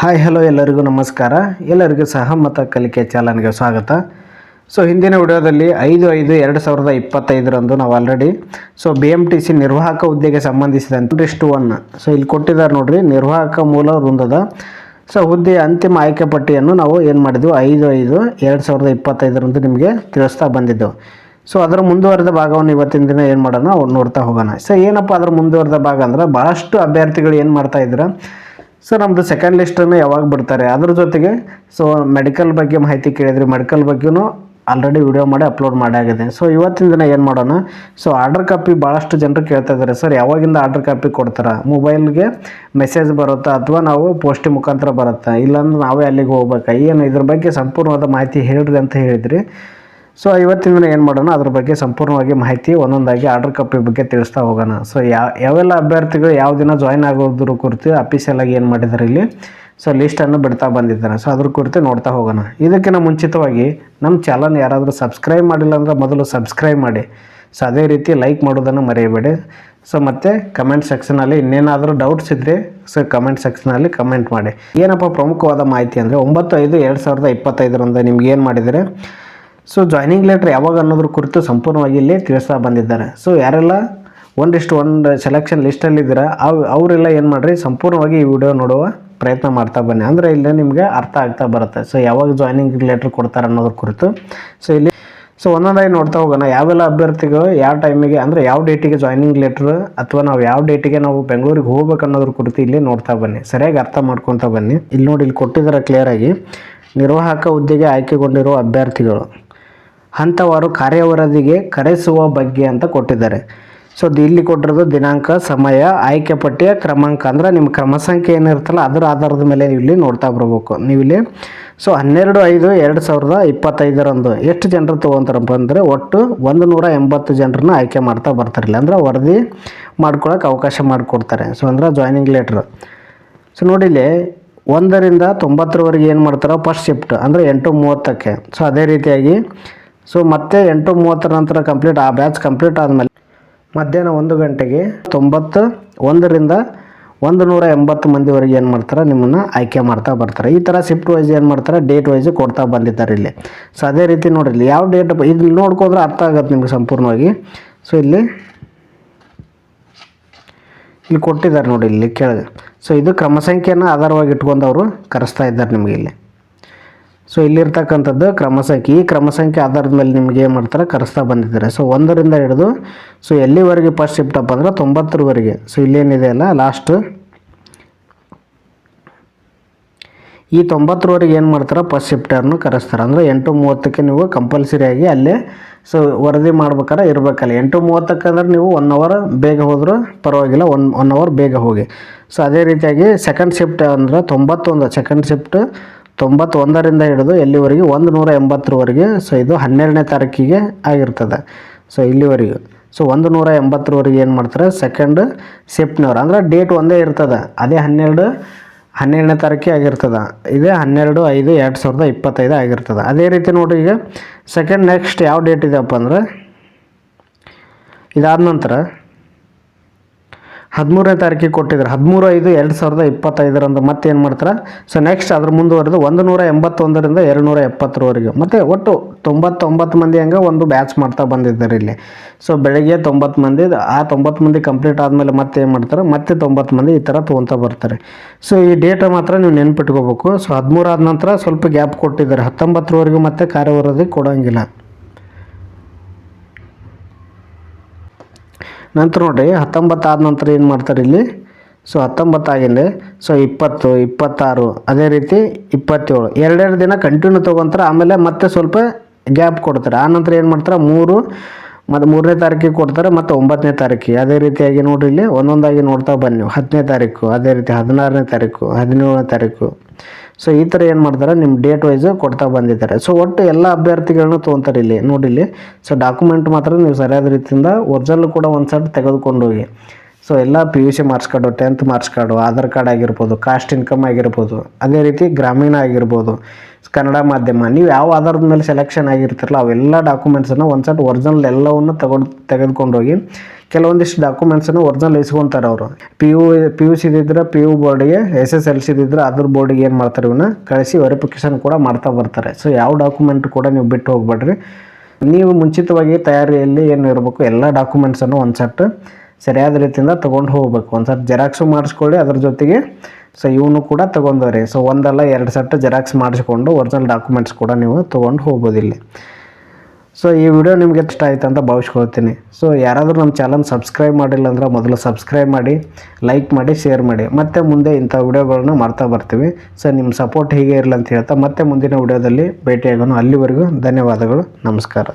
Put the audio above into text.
Hi hello ಎಲ್ಲರಿಗೂ ನಮಸ್ಕಾರ. ಎಲ್ಲರಿಗೂ ಸಹಮತ ಕಲಿಕೆ ಚಾಲನ್ಗೆ ಸ್ವಾಗತ. ಸೊ ಹಿಂದಿನ ವಿಡಿಯೋದಲ್ಲಿ ಐದು ಐದು ಎರಡು ಸಾವಿರದ ಇಪ್ಪತ್ತೈದರಂದು ನಾವು already so B M T C ನಿರ್ವಾಹಕ ಹುದ್ದೆಗೆ ಸಂಬಂಧಿಸಿದಂತೆ ಲಿಸ್ಟ್ ಒನ್ ಸೊ ಇಲ್ಲಿ ಕೊಟ್ಟಿದ್ದಾರೆ ನೋಡಿರಿ, ನಿರ್ವಾಹಕ ಮೂಲ ವೃಂದದ. ಸೊ ಹುದ್ದೆಯ ಅಂತಿಮ ಆಯ್ಕೆ ಪಟ್ಟಿಯನ್ನು ನಾವು ಏನು ಮಾಡಿದ್ವಿ? ಐದು ಐದು ಎರಡು ಸಾವಿರದ ಇಪ್ಪತ್ತೈದರಂದು ನಿಮಗೆ ತಿಳಿಸ್ತಾ ಬಂದಿದ್ದೆವು. ಸೊ ಅದರ ಮುಂದುವರೆದ ಭಾಗವನ್ನು ಇವತ್ತಿನ ದಿನ ಏನು ಮಾಡೋಣ, ನೋಡ್ತಾ ಹೋಗೋಣ. ಸೊ ಏನಪ್ಪ ಅದರ ಮುಂದುವರೆದ ಭಾಗ ಅಂದ್ರೆ ಭಾಳಷ್ಟು ಅಭ್ಯರ್ಥಿಗಳು ಏನು ಮಾಡ್ತಾ ಇದ್ದಾರೆ ಸೊ ನಮ್ಮದು ಸೆಕೆಂಡ್ ಲಿಸ್ಟನ್ನು ಯಾವಾಗ ಬಿಡ್ತಾರೆ? ಅದ್ರ ಜೊತೆಗೆ ಸೊ ಮೆಡಿಕಲ್ ಬಗ್ಗೆ ಮಾಹಿತಿ ಕೇಳಿದ್ರಿ. ಮೆಡಿಕಲ್ ಬಗ್ಗೆನೂ ಆಲ್ರೆಡಿ ವಿಡಿಯೋ ಮಾಡಿ ಅಪ್ಲೋಡ್ ಮಾಡಾಗಿದೆ ಸೊ ಇವತ್ತಿನ ದಿನ ಏನು ಮಾಡೋಣ? ಸೊ ಆರ್ಡರ್ ಕಾಪಿ ಭಾಳಷ್ಟು ಜನರು ಕೇಳ್ತಾ ಇದ್ದಾರೆ ಸರ್ ಯಾವಾಗಿಂದ ಆರ್ಡರ್ ಕಾಪಿ ಕೊಡ್ತಾರೆ? ಮೊಬೈಲ್ಗೆ ಮೆಸೇಜ್ ಬರುತ್ತಾ ಅಥವಾ ನಾವು ಪೋಸ್ಟಿ ಮುಖಾಂತರ ಬರುತ್ತಾ? ಇಲ್ಲಾಂದ್ರೆ ನಾವೇ ಅಲ್ಲಿಗೆ ಹೋಗ್ಬೇಕಾ? ಏನು ಇದ್ರ ಬಗ್ಗೆ ಸಂಪೂರ್ಣವಾದ ಮಾಹಿತಿ ಹೇಳ್ರಿ ಅಂತ ಹೇಳಿದ್ರಿ. ಸೊ ಇವತ್ತಿನ ದಿನ ಏನು ಮಾಡೋಣ? ಅದ್ರ ಬಗ್ಗೆ ಸಂಪೂರ್ಣವಾಗಿ ಮಾಹಿತಿ, ಒಂದೊಂದಾಗಿ ಆರ್ಡರ್ ಕಾಪಿ ಬಗ್ಗೆ ತಿಳಿಸ್ತಾ ಹೋಗೋಣ. ಸೊ ಯಾವ ಯಾವೆಲ್ಲ ಅಭ್ಯರ್ಥಿಗಳು ಯಾವ ದಿನ ಜಾಯ್ನ್ ಆಗೋದ್ರ ಕುರಿತು ಅಫಿಷಿಯಲ್ ಆಗಿ ಏನು ಮಾಡಿದ್ದಾರೆ ಇಲ್ಲಿ? ಸೊ ಲಿಸ್ಟನ್ನು ಬಿಡ್ತಾ ಬಂದಿದ್ದಾರೆ. ಸೊ ಅದ್ರ ಕುರಿತು ನೋಡ್ತಾ ಹೋಗೋಣ. ಇದಕ್ಕಿಂತ ಮುಂಚಿತವಾಗಿ ನಮ್ಮ ಚಾನಲ್ ಯಾರಾದರೂ ಸಬ್ಸ್ಕ್ರೈಬ್ ಮಾಡಿಲ್ಲ ಅಂದರೆ ಮೊದಲು ಸಬ್ಸ್ಕ್ರೈಬ್ ಮಾಡಿ. ಸೊ ಅದೇ ರೀತಿ ಲೈಕ್ ಮಾಡೋದನ್ನು ಮರೆಯಬೇಡಿ. ಸೊ ಮತ್ತು ಕಮೆಂಟ್ ಸೆಕ್ಷನಲ್ಲಿ ಇನ್ನೇನಾದರೂ ಡೌಟ್ಸ್ ಇದ್ದರೆ ಸೊ ಕಮೆಂಟ್ ಸೆಕ್ಷನಲ್ಲಿ ಕಮೆಂಟ್ ಮಾಡಿ. ಏನಪ್ಪ ಪ್ರಮುಖವಾದ ಮಾಹಿತಿ ಅಂದರೆ ಒಂಬತ್ತು ಐದು ಎರಡು ಸಾವಿರದ ಇಪ್ಪತ್ತೈದರಿಂದ ನಿಮ್ಗೆ ಏನು ಮಾಡಿದ್ದಾರೆ ಸೊ ಜಾಯ್ನಿಂಗ್ ಲೆಟ್ರ್ ಯಾವಾಗ ಅನ್ನೋದ್ರ ಕುರಿತು ಸಂಪೂರ್ಣವಾಗಿ ಇಲ್ಲಿ ತಿಳಿಸ್ತಾ ಬಂದಿದ್ದಾರೆ. ಸೊ ಯಾರೆಲ್ಲ ಒಂದಿಷ್ಟು ಒಂದು ಸೆಲೆಕ್ಷನ್ ಲಿಸ್ಟಲ್ಲಿದ್ದೀರ ಅವು, ಅವರೆಲ್ಲ ಏನು ಮಾಡಿರಿ, ಸಂಪೂರ್ಣವಾಗಿ ಈ ವಿಡಿಯೋ ನೋಡುವ ಪ್ರಯತ್ನ ಮಾಡ್ತಾ ಬನ್ನಿ. ಅಂದರೆ ಇಲ್ಲಿ ನಿಮಗೆ ಅರ್ಥ ಆಗ್ತಾ ಬರುತ್ತೆ. ಸೊ ಯಾವಾಗ ಜಾಯ್ನಿಂಗ್ ಲೆಟ್ರ್ ಕೊಡ್ತಾರೆ ಅನ್ನೋದ್ರ ಕುರಿತು. ಸೊ ಇಲ್ಲಿ ಸೊ ಒಂದೊಂದಾಗಿ ನೋಡ್ತಾ ಹೋಗೋಣ. ಯಾವೆಲ್ಲ ಅಭ್ಯರ್ಥಿಗಳು, ಯಾವ ಟೈಮಿಗೆ ಅಂದರೆ ಯಾವ ಡೇಟಿಗೆ ಜಾಯ್ನಿಂಗ್ ಲೆಟ್ರ್ ಅಥವಾ ನಾವು ಯಾವ ಡೇಟಿಗೆ ನಾವು ಬೆಂಗಳೂರಿಗೆ ಹೋಗ್ಬೇಕು ಅನ್ನೋದ್ರ ಕುರಿತು ಇಲ್ಲಿ ನೋಡ್ತಾ ಬನ್ನಿ. ಸರಿಯಾಗಿ ಅರ್ಥ ಮಾಡ್ಕೊತಾ ಬನ್ನಿ. ಇಲ್ಲಿ ನೋಡಿ, ಇಲ್ಲಿ ಕೊಟ್ಟಿದ್ದಾರೆ ಕ್ಲಿಯರಾಗಿ ನಿರ್ವಾಹಕ ಹುದ್ದೆಗೆ ಆಯ್ಕೆಗೊಂಡಿರುವ ಅಭ್ಯರ್ಥಿಗಳು. ಹಂತವಾರು ಕಾರ್ಯವರದಿಗೆ ಕರೆಸುವ ಬಗ್ಗೆ ಅಂತ ಕೊಟ್ಟಿದ್ದಾರೆ. ಸೊ ಇಲ್ಲಿ ಕೊಟ್ಟಿರೋದು ದಿನಾಂಕ, ಸಮಯ, ಆಯ್ಕೆ ಪಟ್ಟಿಯ ಕ್ರಮಾಂಕ. ಅಂದ್ರೆ ನಿಮ್ಮ ಕ್ರಮ ಸಂಖ್ಯೆ ಏನಿರುತ್ತಲ್ಲ, ಅದರ ಆಧಾರದ ಮೇಲೆ ನೀವು ಇಲ್ಲಿ ನೋಡ್ತಾ ಬರಬೇಕು. ನೀವು ಇಲ್ಲಿ ಸೊ ಹನ್ನೆರಡು, ಐದು, ಎರಡು ಸಾವಿರದ ಇಪ್ಪತ್ತೈದರಂದು ಎಷ್ಟು ಜನರು ತೊಗೊಂತಾರಪ್ಪ ಅಂದರೆ ಒಟ್ಟು ಒಂದು ನೂರ ಎಂಬತ್ತು ಜನರನ್ನ ಆಯ್ಕೆ ಮಾಡ್ತಾ ಬರ್ತಾರಿಲ್ಲ. ಅಂದ್ರೆ ವರದಿ ಮಾಡ್ಕೊಳಕ್ಕೆ ಅವಕಾಶ ಮಾಡಿಕೊಡ್ತಾರೆ. ಸೊ ಅಂದ್ರೆ ಜಾಯ್ನಿಂಗ್ ಲೆಟ್ರ್ ಸೊ ನೋಡಿಲ್ಲಿ ಒಂದರಿಂದ ತೊಂಬತ್ತರವರೆಗೆ ಏನು ಮಾಡ್ತಾರೋ ಫಸ್ಟ್ ಶಿಫ್ಟ್ ಅಂದರೆ ಎಂಟು ಮೂವತ್ತಕ್ಕೆ. ಸೊ ಅದೇ ರೀತಿಯಾಗಿ ಸೊ ಮತ್ತೆ ಎಂಟು ಮೂವತ್ತರ ನಂತರ ಕಂಪ್ಲೀಟ್ ಆ ಬ್ಯಾಚ್ ಕಂಪ್ಲೀಟ್ ಆದಮೇಲೆ ಮಧ್ಯಾಹ್ನ ಒಂದು ಗಂಟೆಗೆ ತೊಂಬತ್ತು, ಒಂದರಿಂದ ಒಂದು ನೂರ ಎಂಬತ್ತು ಮಂದಿವರೆಗೆ ಏನು ಮಾಡ್ತಾರೆ? ನಿಮ್ಮನ್ನು ಆಯ್ಕೆ ಮಾಡ್ತಾ ಬರ್ತಾರೆ. ಈ ಥರ ಶಿಫ್ಟ್ ವೈಸ್ ಏನು ಮಾಡ್ತಾರೆ? ಡೇಟ್ ವೈಸ್ ಕೊಡ್ತಾ ಬಂದಿದ್ದಾರೆ ಇಲ್ಲಿ. ಸೊ ಅದೇ ರೀತಿ ನೋಡಿರಿ ಇಲ್ಲಿ ಯಾವ ಡೇಟ್ ಇಲ್ಲಿ ನೋಡ್ಕೊಂಡ್ರೆ ಅರ್ಥ ಆಗುತ್ತೆ ನಿಮಗೆ ಸಂಪೂರ್ಣವಾಗಿ. ಸೊ ಇಲ್ಲಿ ಇಲ್ಲಿ ಕೊಟ್ಟಿದ್ದಾರೆ ನೋಡಿ, ಇಲ್ಲಿ ಕೆಳಗೆ ಸೊ ಇದು ಕ್ರಮಸಂಖ್ಯೆಯನ್ನು ಆಧಾರವಾಗಿ ಇಟ್ಕೊಂಡು ಅವರು ಕರೆಸ್ತಾ ಇದ್ದಾರೆ ನಿಮಗೆ ಇಲ್ಲಿ. ಸೊ ಇಲ್ಲಿರ್ತಕ್ಕಂಥದ್ದು ಕ್ರಮ ಸಂಖ್ಯೆ ಈ ಕ್ರಮ ಸಂಖ್ಯೆ ಆಧಾರದ ಮೇಲೆ ನಿಮಗೆ ಏನು ಮಾಡ್ತಾರೆ? ಕರೆಸ್ತಾ ಬಂದಿದ್ದಾರೆ. ಸೊ ಒಂದರಿಂದ ಹಿಡಿದು ಸೊ ಎಲ್ಲಿವರೆಗೆ ಫಸ್ಟ್ ಶಿಫ್ಟ್ ಅಪ್ ಅಂದ್ರೆ ತೊಂಬತ್ತರವರೆಗೆ. ಸೊ ಇಲ್ಲೇನಿದೆ ಅಲ್ಲ ಲಾಸ್ಟ್ ಈ ತೊಂಬತ್ತರವರೆಗೆ ಏನು ಮಾಡ್ತಾರೆ? ಫಸ್ಟ್ ಶಿಫ್ಟರ್ನು ಕರೆಸ್ತಾರೆ. ಅಂದರೆ ಎಂಟು ಮೂವತ್ತಕ್ಕೆ ನೀವು ಕಂಪಲ್ಸರಿಯಾಗಿ ಅಲ್ಲೇ ಸೊ ವರದಿ ಮಾಡ್ಬೇಕಾರೆ ಇರಬೇಕಲ್ಲ. ಎಂಟು ಮೂವತ್ತಕ್ಕೆ ಅಂದ್ರೆ ನೀವು ಒನ್ ಅವರ್ ಬೇಗ ಹೋದರೂ ಪರವಾಗಿಲ್ಲ ಒನ್ ಒನ್ ಅವರ್ ಬೇಗ ಹೋಗಿ. ಸೊ ಅದೇ ರೀತಿಯಾಗಿ ಸೆಕೆಂಡ್ ಶಿಫ್ಟ್ ಅಂದ್ರೆ ತೊಂಬತ್ತೊಂದು ಸೆಕೆಂಡ್ ಶಿಫ್ಟ್ ತೊಂಬತ್ತೊಂದರಿಂದ ಹಿಡಿದು ಎಲ್ಲಿವರೆಗೆ ಒಂದು ನೂರ ಎಂಬತ್ತರವರೆಗೆ ಸೊ ಇದು ಹನ್ನೆರಡನೇ ತಾರೀಕಿಗೆ ಆಗಿರ್ತದೆ. ಸೊ ಇಲ್ಲಿವರೆಗೂ. ಸೊ ಒಂದು ನೂರ ಎಂಬತ್ತರವರೆಗೆ ಏನು ಮಾಡ್ತಾರೆ? ಸೆಕೆಂಡ್ ಶಿಫ್ಟ್ನವ್ರು ಅಂದ್ರೆ ಡೇಟ್ ಒಂದೇ ಇರ್ತದೆ. ಅದೇ ಹನ್ನೆರಡು, ಹನ್ನೆರಡನೇ ತಾರೀಕಿಗೆ ಆಗಿರ್ತದೆ. ಇದೇ ಹನ್ನೆರಡು, ಐದು, ಎರಡು ಸಾವಿರದ ಇಪ್ಪತ್ತೈದು ಆಗಿರ್ತದೆ. ಅದೇ ರೀತಿ ನೋಡಿ ಈಗ ಸೆಕೆಂಡ್ ನೆಕ್ಸ್ಟ್ ಯಾವ ಡೇಟ್ ಇದೆಯಪ್ಪ ಅಂದ್ರೆ, ಇದಾದ ನಂತರ ಹದಿಮೂರನೇ ತಾರೀಕಿಗೆ ಕೊಟ್ಟಿದ್ದಾರೆ. ಹದಿಮೂರು ಐದು, ಎರಡು ಸಾವಿರದ ಇಪ್ಪತ್ತೈದರಂದು ಮತ್ತೆ ಏನು ಮಾಡ್ತಾರೆ? ಸೊ ನೆಕ್ಸ್ಟ್ ಅದ್ರ ಮುಂದುವರೆದು ಒಂದು ನೂರ ಎಂಬತ್ತೊಂದರಿಂದ ಎರಡು ನೂರ ಎಪ್ಪತ್ತರವರೆಗೆ. ಮತ್ತು ಒಟ್ಟು ತೊಂಬತ್ತೊಂಬತ್ತು ಮಂದಿ ಹಂಗೆ ಒಂದು ಬ್ಯಾಚ್ ಮಾಡ್ತಾ ಬಂದಿದ್ದಾರೆ ಇಲ್ಲಿ. ಸೊ ಬೆಳಗ್ಗೆ ತೊಂಬತ್ತು ಮಂದಿ, ಆ ತೊಂಬತ್ತು ಮಂದಿ ಕಂಪ್ಲೀಟ್ ಆದಮೇಲೆ ಮತ್ತೆ ಏನು ಮಾಡ್ತಾರೆ? ಮತ್ತೆ ತೊಂಬತ್ತು ಮಂದಿ ಈ ಥರ ತೊಗೊತಾ ಬರ್ತಾರೆ. ಸೊ ಈ ಡೇಟ ಮಾತ್ರ ನೀವು ನೆನ್ಪಿಟ್ಕೋಬೇಕು. ಸೊ ಹದಿಮೂರು ಆದ ನಂತರ ಸ್ವಲ್ಪ ಗ್ಯಾಪ್ ಕೊಟ್ಟಿದ್ದಾರೆ. ಹತ್ತೊಂಬತ್ತರವರೆಗೂ ಮತ್ತೆ ಕಾರ್ಯವರದಿ ಕೊಡೋಂಗಿಲ್ಲ. ನಂತರ ನೋಡಿರಿ, ಹತ್ತೊಂಬತ್ತು ಆದ ನಂತರ ಏನು ಮಾಡ್ತಾರೆ ಇಲ್ಲಿ? ಸೊ ಹತ್ತೊಂಬತ್ತಾಗಿಂದೆ ಸೊ ಇಪ್ಪತ್ತು, ಇಪ್ಪತ್ತಾರು, ಅದೇ ರೀತಿ ಇಪ್ಪತ್ತೇಳು. ಎರಡೆರಡು ದಿನ ಕಂಟಿನ್ಯೂ ತೊಗೊತಾರೆ, ಆಮೇಲೆ ಮತ್ತೆ ಸ್ವಲ್ಪ ಗ್ಯಾಪ್ ಕೊಡ್ತಾರೆ. ಆ ನಂತರ ಏನು ಮಾಡ್ತಾರೆ? ಮೂರು ಮತ್ತು ಮೂರನೇ ತಾರೀಕಿಗೆ ಕೊಡ್ತಾರೆ, ಮತ್ತು ಒಂಬತ್ತನೇ ತಾರೀಕಿಗೆ. ಅದೇ ರೀತಿಯಾಗಿ ನೋಡಿರಿ ಇಲ್ಲಿ, ಒಂದೊಂದಾಗಿ ನೋಡ್ತಾ ಬನ್ನಿ. ಹತ್ತನೇ ತಾರೀಕು, ಅದೇ ರೀತಿ ಹದಿನಾರನೇ ತಾರೀಕು, ಹದಿನೇಳನೇ ತಾರೀಕು. ಸೊ ಈ ಥರ ಏನು ಮಾಡ್ತಾರೆ? ನಿಮ್ಮ ಡೇಟ್ ವೈಸ್ ಕೊಡ್ತಾ ಬಂದಿದ್ದಾರೆ. ಸೊ ಒಟ್ಟು ಎಲ್ಲ ಅಭ್ಯರ್ಥಿಗಳನ್ನ ತೊಗೊತಾರೆ ಇಲ್ಲಿ. ನೋಡಿ ಇಲ್ಲಿ. ಸೊ ಡಾಕ್ಯುಮೆಂಟ್ ಮಾತ್ರ ನೀವು ಸರಿಯಾದ ರೀತಿಯಿಂದ ಒರಿಜಿನಲ್ ಕೂಡ ಒಂದು ಸೆಟ್ ತೆಗೆದುಕೊಂಡು ಹೋಗಿ. ಸೊ ಎಲ್ಲ P U C marks card tenth marks card Aadhaar card ಆಗಿರ್ಬೋದು ಕಾಸ್ಟ್ ಇನ್ಕಮ್ ಆಗಿರ್ಬೋದು, ಅದೇ ರೀತಿ ಗ್ರಾಮೀಣ ಆಗಿರ್ಬೋದು. ಕನ್ನಡ ಮಾಧ್ಯಮ. ನೀವು ಯಾವ ಆಧಾರದ ಮೇಲೆ ಸೆಲೆಕ್ಷನ್ ಆಗಿರ್ತಿರಲ್ಲ, ಅವೆಲ್ಲ ಡಾಕ್ಯುಮೆಂಟ್ಸನ್ನು ಒಂದು ಸಟ್ ಒರಿಜಿನಲ್ ಎಲ್ಲವನ್ನು ತಗೊಂಡು ತೆಗೆದುಕೊಂಡು ಹೋಗಿ ಕೆಲವೊಂದಿಷ್ಟು ಡಾಕ್ಯುಮೆಂಟ್ಸನ್ನು ಒರಿಜಿನಲ್ ಇಸ್ಕೊತಾರೆ ಅವರು. ಪಿ ಯು ಪಿ ಯು ಸಿದಿದ್ರೆ ಪಿ ಯು ಬೋರ್ಡಿಗೆ ಎಸ್ ಎಸ್ ಎಲ್ ಸಿದಿದ್ರೆ ಅದ್ರ ಬೋರ್ಡಿಗೆ ಏನು ಮಾಡ್ತಾರೆ ಇವನ್ನ ಕಳಿಸಿ ವೆರಿಫಿಕೇಷನ್ ಕೂಡ ಮಾಡ್ತಾ ಬರ್ತಾರೆ. ಸೊ ಯಾವ ಡಾಕ್ಯುಮೆಂಟ್ ಕೂಡ ನೀವು ಬಿಟ್ಟು ಹೋಗ್ಬೇಡ್ರಿ. ನೀವು ಮುಂಚಿತವಾಗಿ ತಯಾರಿಯಲ್ಲಿ ಏನು ಇರಬೇಕು, ಎಲ್ಲ ಡಾಕ್ಯುಮೆಂಟ್ಸನ್ನು ಒಂದು ಸೆಟ್ ಸರಿಯಾದ ರೀತಿಯಿಂದ ತೊಗೊಂಡು ಹೋಗ್ಬೇಕು. ಒಂದು ಸೆಟ್ ಜೆರಾಕ್ಸು ಮಾಡಿಸ್ಕೊಳ್ಳಿ, ಅದ್ರ ಜೊತೆಗೆ ಸೊ ಇವನು ಕೂಡ ತೊಗೊಂಡವ್ರಿ. ಸೊ ಒಂದಲ್ಲ ಎರಡು ಸೆಟ್ ಜೆರಾಕ್ಸ್ ಮಾಡಿಸ್ಕೊಂಡು ಒರಿಜಿನಲ್ ಡಾಕ್ಯುಮೆಂಟ್ಸ್ ಕೂಡ ನೀವು ತೊಗೊಂಡು ಹೋಗ್ಬೋದು ಇಲ್ಲಿ ಸೊ ಈ ವಿಡಿಯೋ ನಿಮಗೆ ಇಷ್ಟ ಆಯಿತು ಅಂತ ಭಾವಿಸ್ಕೊಳ್ತೀನಿ. ಸೊ ಯಾರಾದರೂ ನಮ್ಮ ಚಾನಲ್ ಸಬ್ಸ್ಕ್ರೈಬ್ ಮಾಡಿಲ್ಲ ಅಂದ್ರೆ ಮೊದಲು ಸಬ್ಸ್ಕ್ರೈಬ್ ಮಾಡಿ ಲೈಕ್ ಮಾಡಿ ಶೇರ್ ಮಾಡಿ. ಮತ್ತೆ ಮುಂದೆ ಇಂಥ ವಿಡಿಯೋಗಳನ್ನ ಮಾಡ್ತಾ ಬರ್ತೀವಿ. ಸೊ ನಿಮ್ಮ ಸಪೋರ್ಟ್ ಹೀಗೆ ಇರಲಿ ಅಂತ ಹೇಳ್ತಾ ಮತ್ತೆ ಮುಂದಿನ ವಿಡಿಯೋದಲ್ಲಿ ಭೇಟಿಯಾಗೋಣ. ಅಲ್ಲಿವರೆಗೂ ಧನ್ಯವಾದಗಳು. ನಮಸ್ಕಾರ.